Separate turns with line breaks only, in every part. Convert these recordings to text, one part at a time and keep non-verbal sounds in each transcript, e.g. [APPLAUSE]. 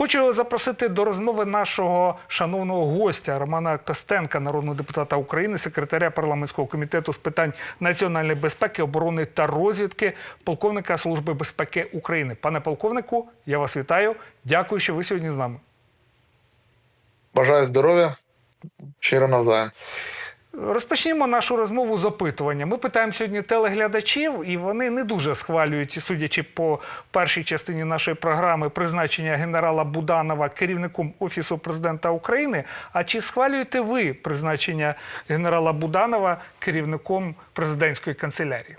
Хочу запросити до розмови нашого шановного гостя Романа Костенка, народного депутата України, секретаря парламентського комітету з питань національної безпеки, оборони та розвідки, полковника Служби безпеки України. Пане полковнику, я вас вітаю. Дякую, що ви сьогодні з нами.
Бажаю здоров'я. Щиро навзаєм.
Розпочнімо нашу розмову з опитування. Ми питаємо сьогодні телеглядачів, і вони не дуже схвалюють, судячи по першій частині нашої програми, призначення генерала Буданова керівником Офісу президента України. А чи схвалюєте ви призначення генерала Буданова керівником президентської канцелярії?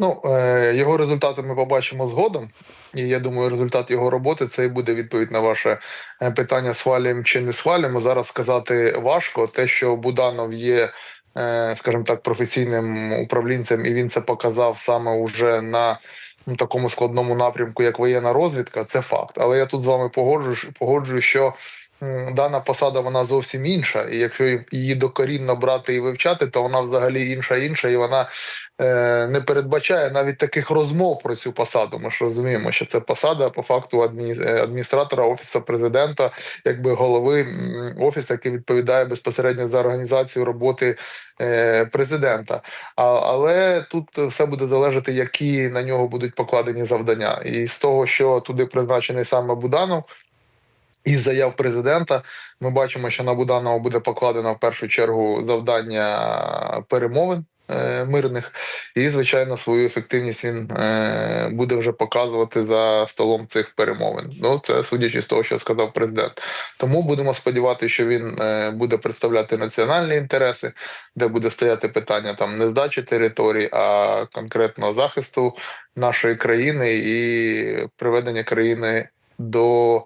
Ну, е, його результати ми побачимо згодом. І я думаю, результат його роботи це і буде відповідь на ваше е, питання: свалюємо чи не свалюємо. Зараз сказати важко. Те, що Буданов є, е, скажімо так, професійним управлінцем, і він це показав саме уже на ну, такому складному напрямку, як воєнна розвідка, це факт. Але я тут з вами погоджуюсь, погоджуюсь, що дана посада вона зовсім інша, і якщо її докорінно брати і вивчати, то вона взагалі інша інша, і вона е, не передбачає навіть таких розмов про цю посаду. Ми ж розуміємо, що це посада по факту адмі- е, адміністратора офісу президента, якби голови офісу, який відповідає безпосередньо за організацію роботи е, президента. А, але тут все буде залежати, які на нього будуть покладені завдання, і з того, що туди призначений саме Буданов. Із заяв президента ми бачимо, що на Буданова буде покладено в першу чергу завдання перемовин е, мирних, і звичайно свою ефективність він е, буде вже показувати за столом цих перемовин. Ну це судячи з того, що сказав президент. Тому будемо сподіватися, що він е, буде представляти національні інтереси, де буде стояти питання там не здачі територій, а конкретно захисту нашої країни і приведення країни до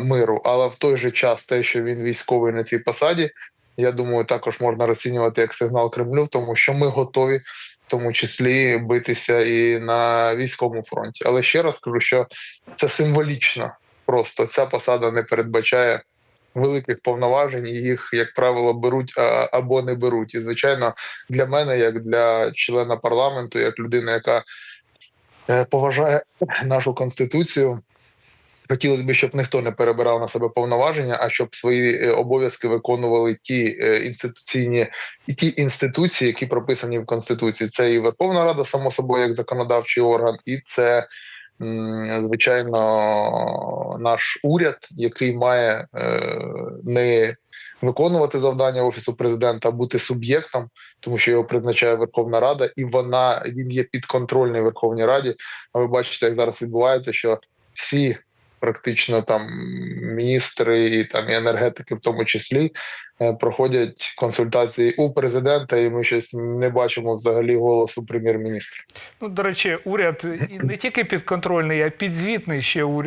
миру. Але в той же час те, що він військовий на цій посаді, я думаю, також можна розцінювати як сигнал Кремлю, тому що ми готові. В тому числі битися і на військовому фронті, але ще раз кажу, що це символічно. Просто ця посада не передбачає великих повноважень, їх, як правило, беруть а, або не беруть. І звичайно, для мене, як для члена парламенту, як людина, яка е, поважає нашу конституцію, Хотілося б, щоб ніхто не перебирав на себе повноваження, а щоб свої е, обов'язки виконували ті е, інституційні і ті інституції, які прописані в конституції. Це і Верховна Рада, само собою, як законодавчий орган, і це звичайно наш уряд, який має е, не виконувати завдання офісу президента, а бути суб'єктом, тому що його призначає Верховна Рада, і вона він є підконтрольний Верховній Раді. А ви бачите, як зараз відбувається, що всі практично там міністри і там і енергетики, в тому числі, проходять консультації у президента, і ми щось не бачимо взагалі голосу прем'єр-міністра.
Ну, до речі, уряд не [CLEARS THROAT] тільки підконтрольний, а підзвітний ще у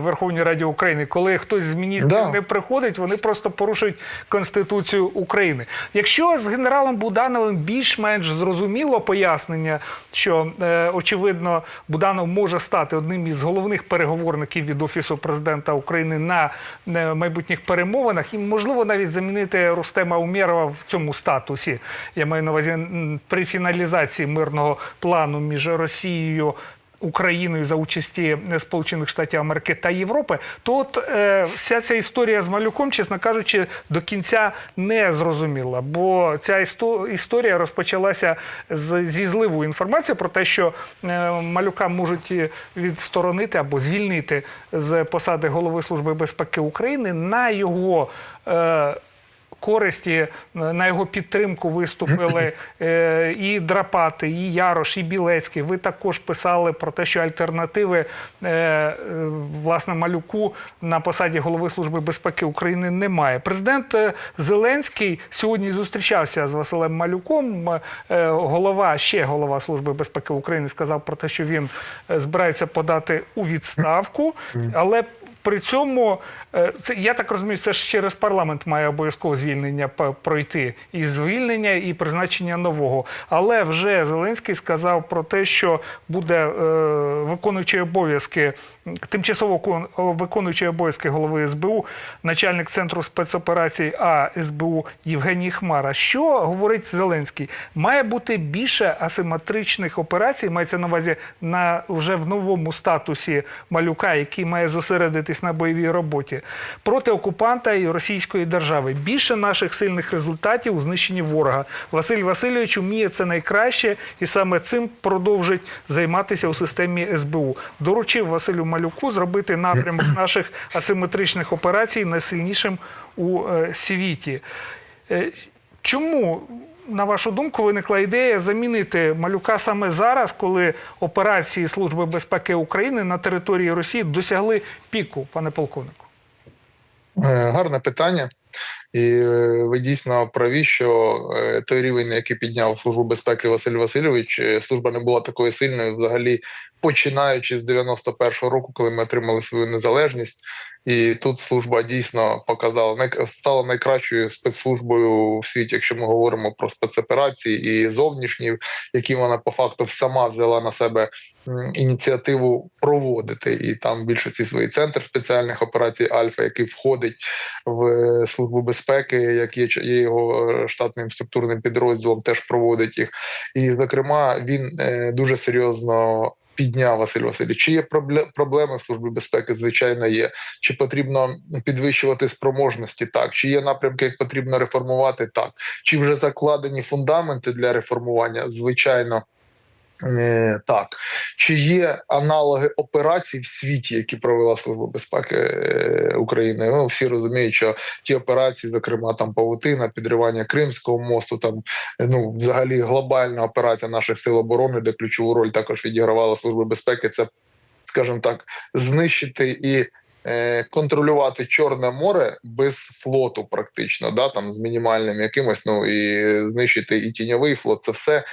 Верховній Раді України. Коли хтось з міністрів
Да.
не приходить, вони просто порушують Конституцію України. Якщо з генералом Будановим більш-менш зрозуміло пояснення, що е, очевидно Буданов може стати одним із головних переговорників від Офісу президента України на е, майбутніх перемовинах, і можливо навіть замінити Рустема Умєрова в цьому статусі. Я маю на увазі при фіналізації мирного плану між Росією. Україною за участі Сполучених Штатів Америки та Європи, то от е, вся ця історія з малюком, чесно кажучи, до кінця не зрозуміла. Бо ця істо- історія розпочалася з, зі зливу інформації про те, що е, малюка можуть відсторонити або звільнити з посади голови Служби безпеки України на його. Е, користі на його підтримку виступили [CLEARS THROAT] е, і Драпати, і Ярош, і Білецький. Ви також писали про те, що альтернативи е, е, власне малюку на посаді голови Служби безпеки України немає. Президент е, Зеленський сьогодні зустрічався з Василем Малюком. Е, голова ще голова Служби безпеки України сказав про те, що він е, збирається подати у відставку, але при цьому е, це я так розумію, це ж через парламент має обов'язково звільнення пройти і звільнення, і призначення нового. Але вже Зеленський сказав про те, що буде е, виконуючий обов'язки, тимчасово кон- виконуючий обов'язки голови СБУ, начальник центру спецоперацій А СБУ Євгеній Хмара. Що говорить Зеленський? Має бути більше асиметричних операцій, мається на увазі на вже в новому статусі малюка, який має зосередитись на бойовій роботі проти окупанта і російської держави. Більше наших сильних результатів у знищенні ворога. Василь Васильович вміє це найкраще і саме цим продовжить займатися у системі СБУ. Доручив Василю Малюку зробити напрямок наших асиметричних операцій найсильнішим у е, світі. Е, Чому, на вашу думку, виникла ідея замінити малюка саме зараз, коли операції Служби безпеки України на території Росії досягли піку, пане полковнику?
Е, Гарне питання. І е, ви дійсно праві, що е, той рівень, який підняв службу безпеки Василь Васильович, служба не була такою сильною, взагалі починаючи з 91-го року, коли ми отримали свою незалежність. І тут служба дійсно показала стала найкращою спецслужбою в світі, якщо ми говоримо про спецоперації і зовнішні, які вона по факту сама взяла на себе ініціативу проводити. І там більшості свої центр спеціальних операцій Альфа, який входить в е, службу безпеки, як є, є його е, штатним структурним підрозділом, теж проводить їх. І зокрема, він е, дуже серйозно. Підняв Василь Васильович. Чи є пробле- проблеми в службі безпеки? Звичайно, є. Чи потрібно підвищувати спроможності? Так, чи є напрямки, як потрібно реформувати? Так, чи вже закладені фундаменти для реформування? Звичайно. Е, так, чи є аналоги операцій в світі, які провела Служба безпеки е, України? Ну всі розуміють, що ті операції, зокрема там павутина, підривання Кримського мосту, там ну взагалі глобальна операція наших сил оборони, де ключову роль також відігравала Служба безпеки. Це, скажімо так, знищити і. е, Контролювати Чорне море без флоту, практично, да там з мінімальним якимось, ну і знищити і тіньовий флот. Це все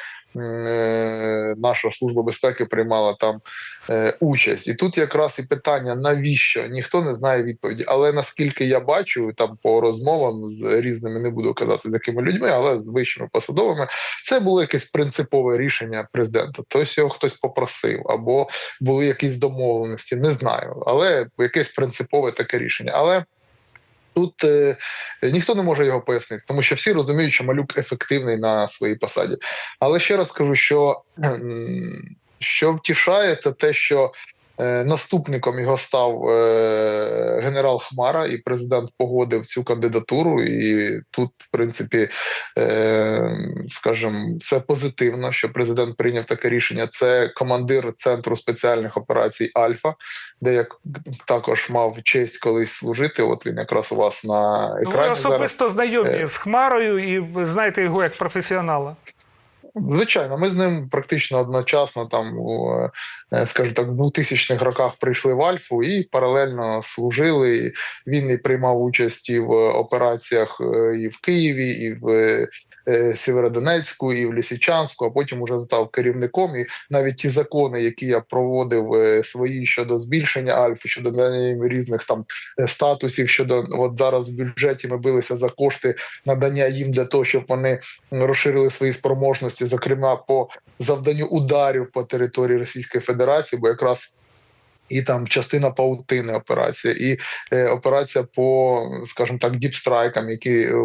наша служба безпеки приймала там е, участь. І тут якраз і питання, навіщо ніхто не знає відповіді. Але наскільки я бачу, там по розмовам з різними не буду казати з якими людьми, але з вищими посадовими, це було якесь принципове рішення президента. Тобто його хтось попросив, або були якісь домовленості, не знаю, але якесь принципове таке рішення. Але Тут е, ніхто не може його пояснити, тому що всі розуміють, що малюк ефективний на своїй посаді. Але ще раз скажу, що, що втішає, це те, що наступником його став е, генерал Хмара, і президент погодив цю кандидатуру. І тут, в принципі, е, скажімо, це позитивно, що президент прийняв таке рішення. Це командир центру спеціальних операцій Альфа, де я також мав честь колись служити. От він якраз у вас на
Ну,
екрані
ви
зараз.
особисто знайомі
Е.
з Хмарою і знаєте його як професіонала.
Звичайно, ми з ним практично одночасно, там у, е, скажімо так, в 2000-х роках прийшли в Альфу і паралельно служили. Він і приймав участь і в операціях е, і в Києві, і в е, Сєвєродонецьку, і в Лісичанську, а потім уже став керівником. І навіть ті закони, які я проводив е, свої щодо збільшення Альфи, щодо надання різних там е, статусів, щодо от зараз в бюджеті ми билися за кошти надання їм для того, щоб вони розширили свої спроможності, зокрема по завданню ударів по території Російської Федерації, бо якраз. І там частина паутини операція, і е, операція по, скажімо так, діпстрайкам, які е,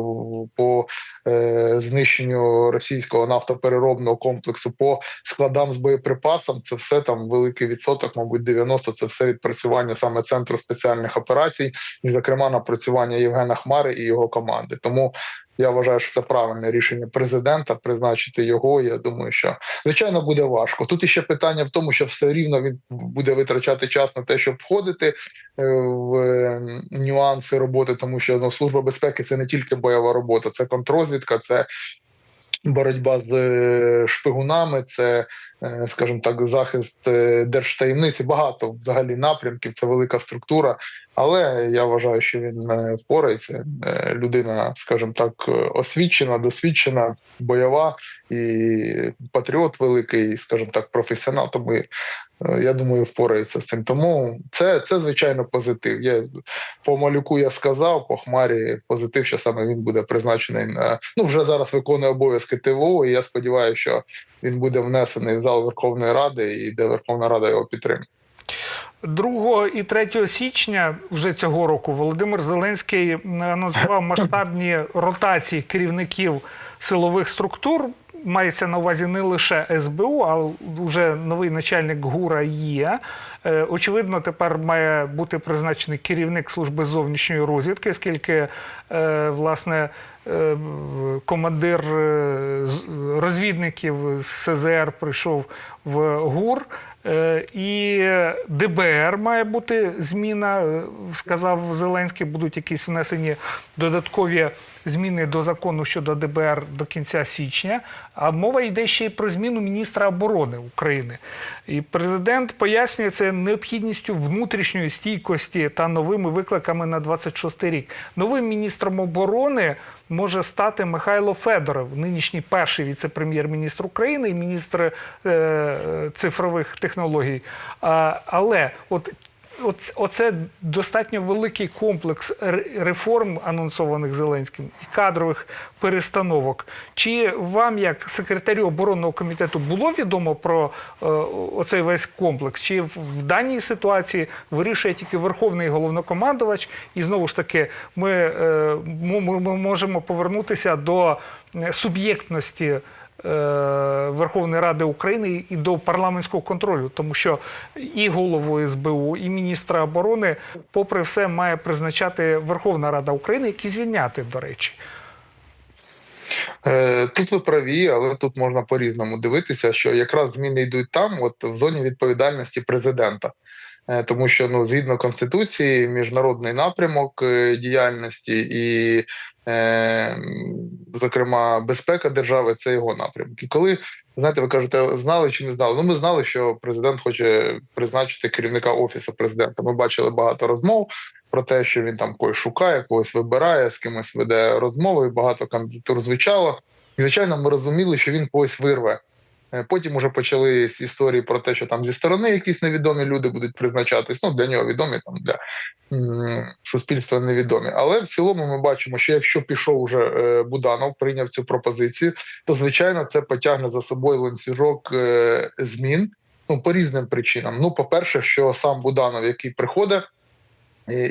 по е, знищенню російського нафтопереробного комплексу, по складам з боєприпасом. Це все там великий відсоток, мабуть, 90 Це все відпрацювання саме центру спеціальних операцій, і зокрема напрацювання Євгена Хмари і його команди. Тому я вважаю, що це правильне рішення президента призначити його. Я думаю, що звичайно буде важко. Тут іще питання в тому, що все рівно він буде витрачати час на те, щоб входити е, в е, нюанси роботи, тому що ну, служба безпеки це не тільки бойова робота, це контрозвідка, це боротьба з е, шпигунами, це скажімо так, захист е, держтаємниці. Багато взагалі напрямків. Це велика структура. Але я вважаю, що він е, впорається. Е, Людина, скажімо так, е, освічена, досвідчена, бойова і патріот великий, скажімо так, професіонал. Тому е, я думаю, впорається з цим. Тому це, це звичайно позитив. Я по малюку я сказав, по хмарі позитив, що саме він буде призначений на ну вже зараз виконує обов'язки ТВО. І я сподіваюся, що він буде внесений в зал Верховної Ради, і де Верховна Рада його підтримує.
2 і 3 січня вже цього року Володимир Зеленський анонсував масштабні ротації керівників силових структур. Мається на увазі не лише СБУ, а вже новий начальник ГУРа є. Е, Очевидно, тепер має бути призначений керівник служби зовнішньої розвідки, оскільки е, власне е, командир розвідників СЗР прийшов в ГУР. Е, ДБР має бути зміна, е, сказав Зеленський. Будуть якісь внесені додаткові зміни до закону щодо ДБР до кінця січня. А мова йде ще й про зміну міністра оборони України. І президент пояснює це необхідністю внутрішньої стійкості та новими викликами на 26 рік. Новим міністром оборони може стати Михайло Федоров, нинішній перший віце-прем'єр-міністр України і міністр е, е, цифрових технологій. Але от Оц- Оце достатньо великий комплекс реформ, анонсованих Зеленським, і кадрових перестановок. Чи вам, як секретарю оборонного комітету, було відомо про е, оцей весь комплекс? Чи в, даній ситуації вирішує тільки верховний головнокомандувач? І знову ж таки, ми, е, ми можемо повернутися до е, суб'єктності. Е, Верховної Ради України і до парламентського контролю, тому що і голову СБУ, і міністра оборони, попри все, має призначати Верховна Рада України, які звільняти, до речі.
Е, Тут ви праві, але тут можна по-різному дивитися, що якраз зміни йдуть там, от в зоні відповідальності президента. Е, Тому що ну згідно конституції, міжнародний напрямок діяльності і, зокрема, безпека держави це його напрямки. Коли знаєте, ви кажете, знали чи не знали? Ну, ми знали, що президент хоче призначити керівника офісу президента. Ми бачили багато розмов про те, що він там когось шукає, когось вибирає, з кимось веде розмови. Багато кандидатур звучало. І звичайно, ми розуміли, що він когось вирве. Е, Потім уже почались історії про те, що там зі сторони якісь невідомі люди будуть призначатись. Ну для нього відомі, там для суспільства невідомі. Але в цілому ми бачимо, що якщо пішов уже е, Буданов, прийняв цю пропозицію, то звичайно це потягне за собою ланцюжок е, змін. Ну по різним причинам. Ну, по-перше, що сам Буданов, який приходить.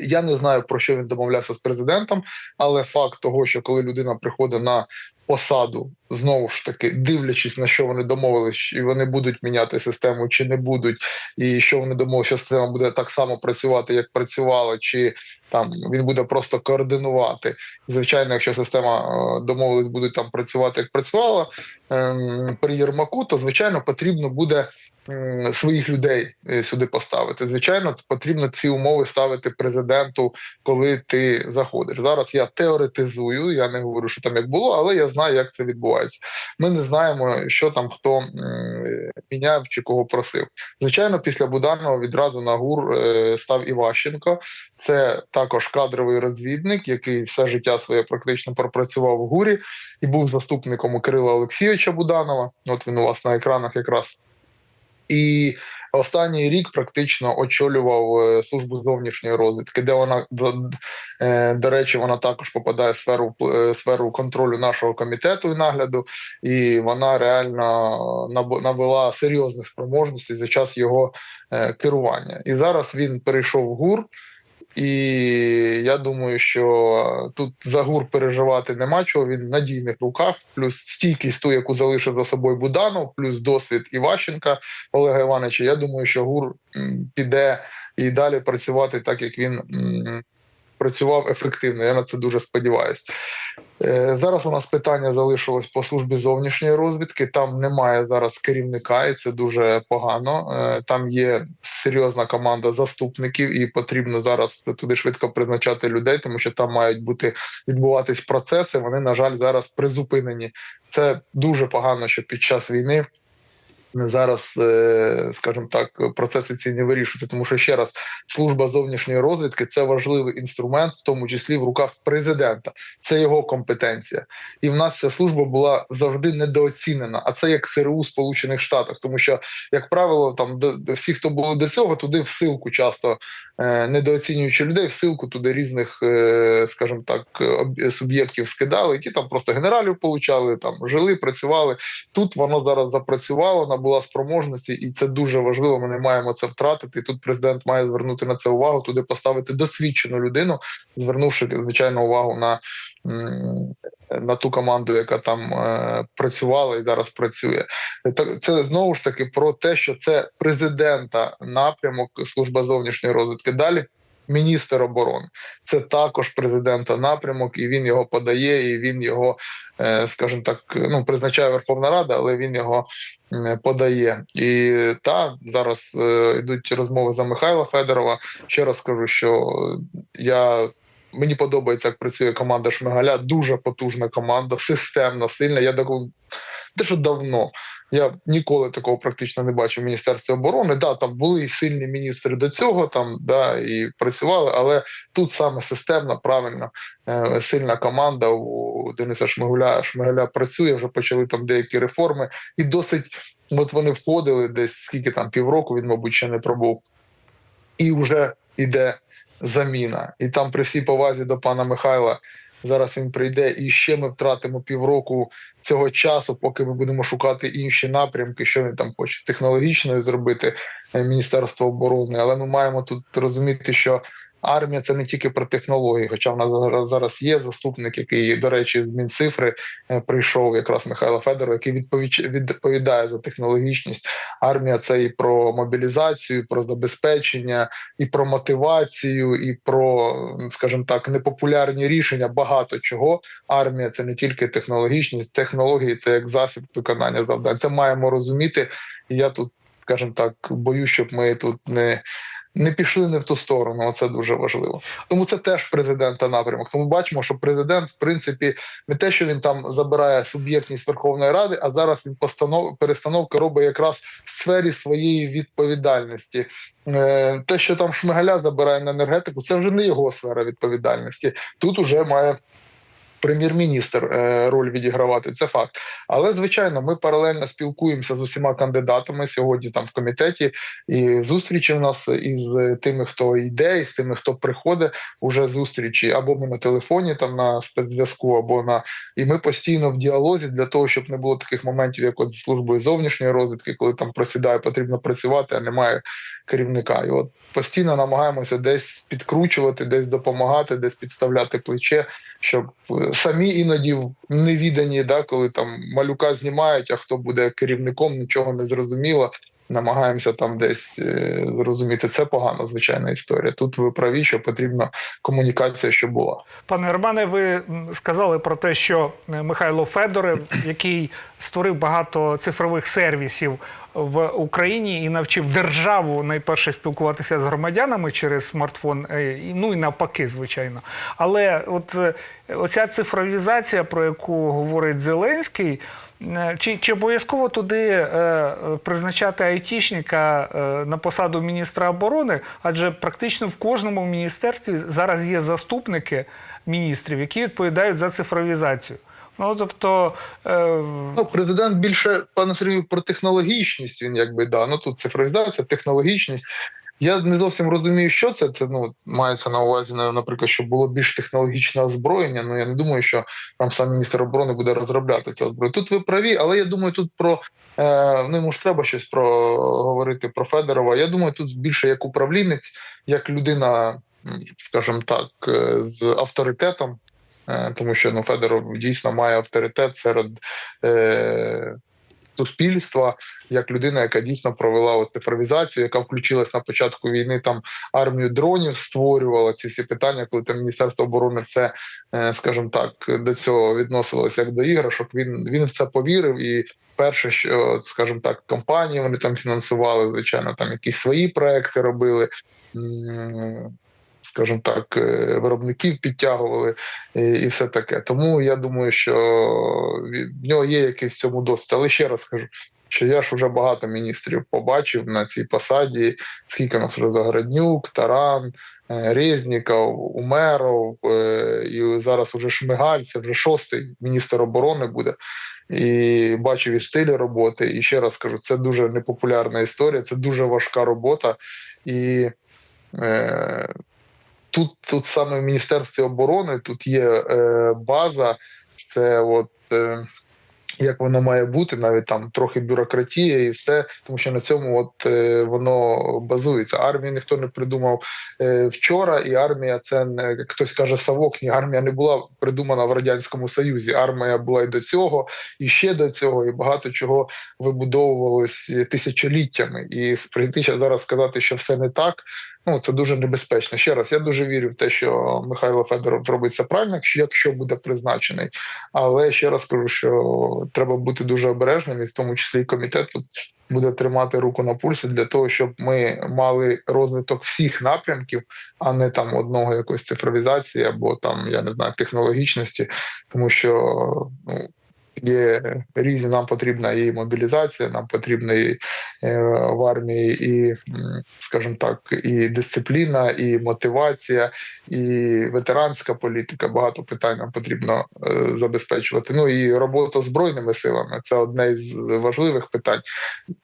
Я не знаю про що він домовлявся з президентом, але факт того, що коли людина приходить на посаду, знову ж таки, дивлячись на що вони домовились, чи вони будуть міняти систему, чи не будуть, і що вони домовилися, що система буде так само працювати, як працювала, чи там він буде просто координувати. Звичайно, якщо система е, домовились, будуть там працювати, як працювала ем, при Єрмаку, то звичайно потрібно буде своїх людей е, сюди поставити. Звичайно, потрібно ці умови ставити президенту, коли ти заходиш. Зараз я теоретизую, я не говорю, що там як було, але я знаю, як це відбувається. Ми не знаємо, що там хто міняв чи кого просив. Звичайно, після Буданова відразу на гур е, став Іващенко. Це також кадровий розвідник, який все життя своє практично пропрацював в гурі і був заступником Кирила Олексійовича Буданова. От він у вас на екранах якраз. І останній рік практично очолював е, службу зовнішньої розвідки, де вона до, е, до речі, вона також попадає в сферу е, сферу контролю нашого комітету і нагляду, і вона реально набула серйозних спроможностей за час його керування. І зараз він перейшов в ГУР. І я думаю, що тут за гур переживати нема чого. Він в надійних руках, плюс стійкість ту, яку залишив за собою Буданов, плюс досвід Іващенка Олега Івановича. Я думаю, що гур піде і далі працювати так, як він працював ефективно. Я на це дуже сподіваюся. Е, Зараз у нас питання залишилось по службі зовнішньої розвідки. Там немає зараз керівника, і це дуже погано. Е, Там є серйозна команда заступників, і потрібно зараз туди швидко призначати людей, тому що там мають бути відбуватись процеси. Вони, на жаль, зараз призупинені. Це дуже погано, що під час війни зараз, е, скажімо так, процеси ці не вирішуються, тому що ще раз служба зовнішньої розвідки це важливий інструмент, в тому числі в руках президента. Це його компетенція, і в нас ця служба була завжди недооцінена. А це як ЦРУ Сполучених Штатах, тому що, як правило, там до, всі, хто були до цього, туди всилку часто е, недооцінюючи людей, всилку туди різних, е, скажімо так, суб'єктів скидали, і ті там просто генералів получали, там жили, працювали. Тут воно зараз запрацювало, набула спроможності, і це дуже важливо. Ми не маємо це втратити. І тут президент має звернути на це увагу, туди поставити досвідчену людину, звернувши звичайно увагу на, на ту команду, яка там е, працювала і зараз працює. Так це знову ж таки про те, що це президента напрямок служба зовнішньої розвідки. Далі. Міністр оборони це також президента напрямок, і він його подає, і він його, е, скажімо так, ну призначає Верховна Рада, але він його подає. І та зараз е, йдуть розмови за Михайла Федорова. Ще раз скажу, що я мені подобається, як працює команда Шмигаля. Дуже потужна команда, системна, сильна. Я таку те, що давно. Я ніколи такого практично не бачив в Міністерстві оборони. Да, там були і сильні міністри до цього, там да і працювали, але тут саме системна, правильно, е, сильна команда у Дениса Шмигаля, Шмигаля працює. Вже почали там деякі реформи, і досить от вони входили десь скільки там півроку. Він, мабуть, ще не пробув, і вже йде заміна. І там, при всій повазі до пана Михайла, зараз він прийде, і ще ми втратимо півроку цього часу, поки ми будемо шукати інші напрямки, що він там хоче технологічно зробити е, Міністерство оборони. Але ми маємо тут розуміти, що армія це не тільки про технології, хоча в нас зараз- є заступник, який, до речі, з Мінцифри е, прийшов якраз Михайло Федоров, який відповідає за технологічність. Армія це і про мобілізацію, і про забезпечення, і про мотивацію, і про, скажімо так, непопулярні рішення. Багато чого. Армія це не тільки технологічність, технології це як засіб виконання завдань. Це маємо розуміти. І я тут, скажімо так, боюсь, щоб ми тут не. Не пішли не в ту сторону, це дуже важливо. Тому це теж президента напрямок. Тому бачимо, що президент, в принципі, не те, що він там забирає суб'єктність Верховної Ради, а зараз він постанов перестановки робить якраз в сфері своєї відповідальності. Е, Те, що там Шмигаля забирає на енергетику, це вже не його сфера відповідальності. Тут уже має. Прем'єр-міністр е, роль відігравати це факт, але звичайно, ми паралельно спілкуємося з усіма кандидатами сьогодні. Там в комітеті і зустрічі в нас із тими, хто йде, і з тими, хто приходить, уже зустрічі або ми на телефоні, там на спецзв'язку, або на і ми постійно в діалозі для того, щоб не було таких моментів, як от з службою зовнішньої розвідки, коли там просідає, потрібно працювати, а немає керівника. І от постійно намагаємося десь підкручувати, десь допомагати, десь підставляти плече, щоб е, самі іноді в невідані, да, коли там малюка знімають, а хто буде керівником, нічого не зрозуміло. Намагаємося там десь е, зрозуміти. Це погана звичайна історія. Тут ви праві, що потрібна комунікація, щоб була.
Пане Романе, ви сказали про те, що е, Михайло Федоров, який створив багато цифрових сервісів в Україні і навчив державу найперше спілкуватися з громадянами через смартфон, е, ну і навпаки, звичайно. Але от оця цифровізація, про яку говорить Зеленський. Е, Чи, чи обов'язково туди е, призначати айтішника е, на посаду міністра оборони? Адже практично в кожному міністерстві зараз є заступники міністрів, які відповідають за цифровізацію. Ну тобто, е,
Ну, президент більше пане Сергію про технологічність. Він якби да. Ну тут цифровізація, технологічність. Я не зовсім розумію, що це. Це ну мається на увазі, на- наприклад, щоб було більш технологічне озброєння. Ну я не думаю, що там сам міністр оборони буде розробляти це озброєння. Тут ви праві, але я думаю, тут про е, ну йому ж треба щось про говорити про Федорова. Я думаю, тут більше як управлінець, як людина, скажімо так, е, з авторитетом. Е, Тому що ну Федоров дійсно має авторитет серед е, суспільства, як людина, яка дійсно провела от цифровізацію, яка включилась на початку війни, там армію дронів створювала ці всі питання, коли там Міністерство оборони все, е, скажімо так, до цього відносилось як до іграшок. Він він в це повірив і. Перше, що скажімо так, компанії вони там фінансували, звичайно, там якісь свої проекти робили. Скажімо так, е, виробників підтягували і, і все таке. Тому я думаю, що в нього є якийсь цьому досвід. Але ще раз скажу: що я ж вже багато міністрів побачив на цій посаді. Скільки нас вже Загороднюк, Таран, е, Резніков, Умеров е, і зараз уже Шмигаль, це вже шостий міністр оборони буде. І бачив і стиль роботи. І ще раз кажу, це дуже непопулярна історія, це дуже важка робота. І е, тут, тут саме в Міністерстві оборони тут є е, база, це от. Е, як воно має бути, навіть там трохи бюрократія і все, тому що на цьому от е, воно базується. Армію ніхто не придумав е, вчора, і армія це не хтось каже совок. Ні, армія не була придумана в радянському союзі. Армія була і до цього, і ще до цього, і багато чого вибудовувалось тисячоліттями. І прийти зараз сказати, що все не так. Ну це дуже небезпечно. Ще раз я дуже вірю в те, що Михайло Федоров зробить це правильно, якщо буде призначений. Але ще раз кажу, що треба бути дуже обережним, і в тому числі і комітет тут буде тримати руку на пульсі для того, щоб ми мали розвиток всіх напрямків, а не там одного якоїсь цифровізації або там я не знаю технологічності, тому що ну. Є різні, нам потрібна і мобілізація, нам потрібна і е, в армії, і, скажімо так, і дисципліна, і мотивація, і ветеранська політика. Багато питань нам потрібно е, забезпечувати. Ну і робота збройними силами це одне із важливих питань,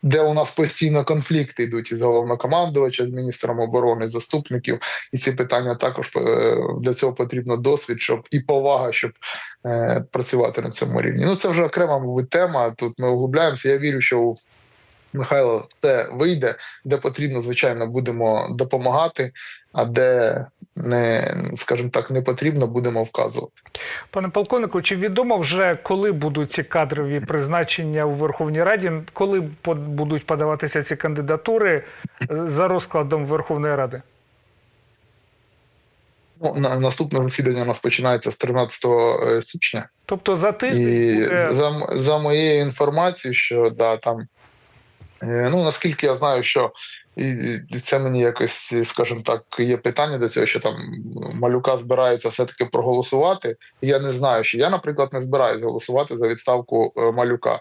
де у нас постійно конфлікти йдуть із головнокомандувача, з міністром оборони, заступників. І ці питання також е, для цього потрібно досвід, щоб і повага, щоб працювати на цьому рівні. Ну це вже окрема мабуть, тема. Тут ми углубляємося. Я вірю, що у Михайло це вийде, де потрібно, звичайно, будемо допомагати, а де не, скажімо так, не потрібно, будемо вказувати.
Пане полковнику, чи відомо вже коли будуть ці кадрові призначення у Верховній Раді? Коли будуть подаватися ці кандидатури е, за розкладом Верховної Ради?
Ну, на наступне засідання у нас починається з 13 січня.
Тобто за тиждень
І
буде...
за, за моєю інформацією, що да, там, е, ну наскільки я знаю, що і, це мені якось, скажімо так, є питання до цього, що там малюка збирається все-таки проголосувати. І я не знаю, що я, наприклад, не збираюсь голосувати за відставку е, малюка.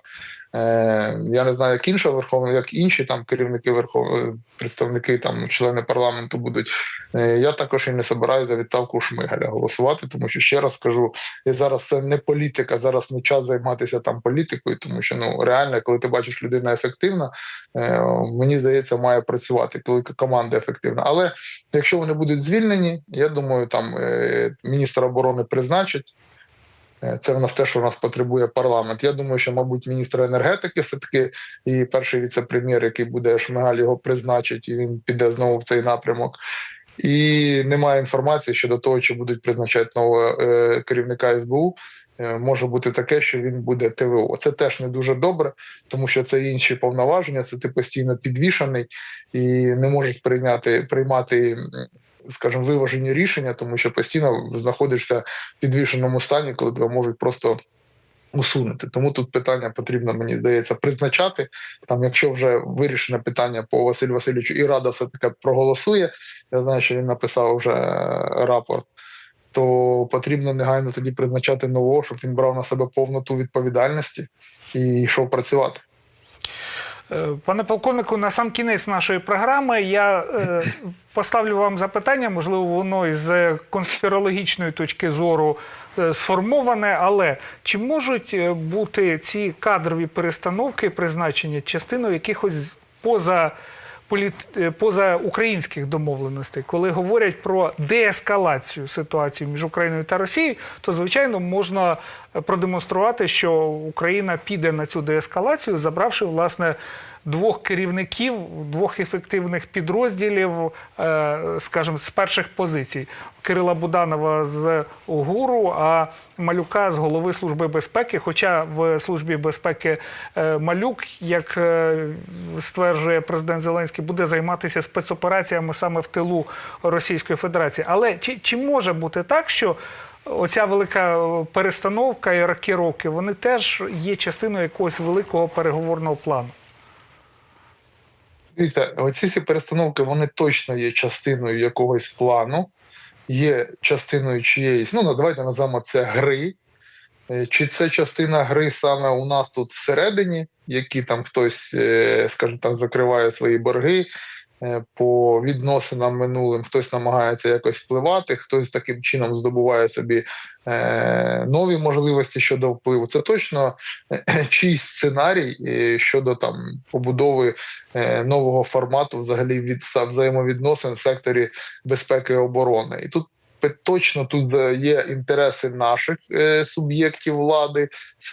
Е, я не знаю, як інша верховна, як інші там керівники верховної представники, там члени парламенту будуть. Е, я також і не збираюся за відставку Шмигаля голосувати, тому що ще раз кажу, і зараз це не політика, зараз не час займатися там політикою, тому що ну реально, коли ти бачиш людина ефективна, е, мені здається, має працювати, коли команда ефективна. Але якщо вони будуть звільнені, я думаю, там е, міністра оборони призначать. Е, Це в нас те, що в нас потребує парламент. Я думаю, що, мабуть, міністр енергетики все-таки і перший віце-прем'єр, який буде Шмигаль, його призначить, і він піде знову в цей напрямок. І немає інформації щодо того, чи будуть призначати нового е, керівника СБУ. Е, Може бути таке, що він буде ТВО. Це теж не дуже добре, тому що це інші повноваження. Це ти постійно підвішаний і не можеш прийняти приймати, скажімо, виважені рішення, тому що постійно знаходишся в підвішеному стані, коли тебе можуть просто усунути. Тому тут питання потрібно, мені здається, призначати. Там, якщо вже вирішене питання по Василю Васильовичу, і Рада все таки проголосує. Я знаю, що він написав вже рапорт. То потрібно негайно тоді призначати нового, щоб він брав на себе повноту відповідальності і йшов працювати.
Е, Пане полковнику, на сам кінець нашої програми я е, поставлю вам запитання, можливо, воно із е, конспірологічної точки зору сформоване, але чи можуть бути ці кадрові перестановки призначення частиною якихось поза політ... е, поза українських домовленостей, коли говорять про деескалацію ситуації між Україною та Росією, то звичайно можна е, продемонструвати, що Україна піде на цю деескалацію, забравши власне. Двох керівників, двох ефективних підрозділів, е, скажімо, з перших позицій Кирила Буданова з ГУРу, а Малюка з голови служби безпеки. Хоча в службі безпеки е, Малюк, як е, стверджує президент Зеленський, буде займатися спецопераціями саме в тилу Російської Федерації. Але чи, чи може бути так, що оця велика перестановка і рокіровки, вони теж є частиною якогось великого переговорного плану?
Дивіться, оці всі перестановки вони точно є частиною якогось плану, є частиною чиєїсь. Ну, давайте називаємо це гри. Е, Чи це частина гри саме у нас тут всередині, які там хтось, е, скажімо там закриває свої борги по відносинам минулим, хтось намагається якось впливати, хтось таким чином здобуває собі е, нові можливості щодо впливу. Це точно е, [CLEARS THROAT] чийсь сценарій е, щодо там побудови е, нового формату, взагалі від взаємовідносин в секторі безпеки і оборони. І тут точно тут е, є інтереси наших е, суб'єктів влади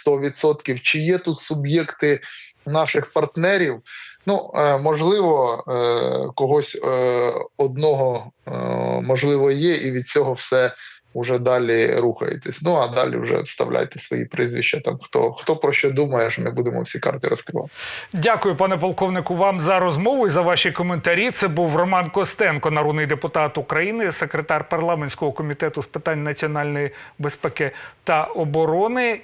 100%. Чи є тут суб'єкти наших партнерів? Ну е, можливо, е, когось е, одного можливо є, і від цього все вже далі рухаєтесь. Ну а далі вже вставляйте свої прізвища. Там хто хто про що думає, що не будемо всі карти розкривати.
Дякую, пане полковнику, вам за розмову і за ваші коментарі. Це був Роман Костенко, народний депутат України, секретар парламентського комітету з питань національної безпеки та оборони.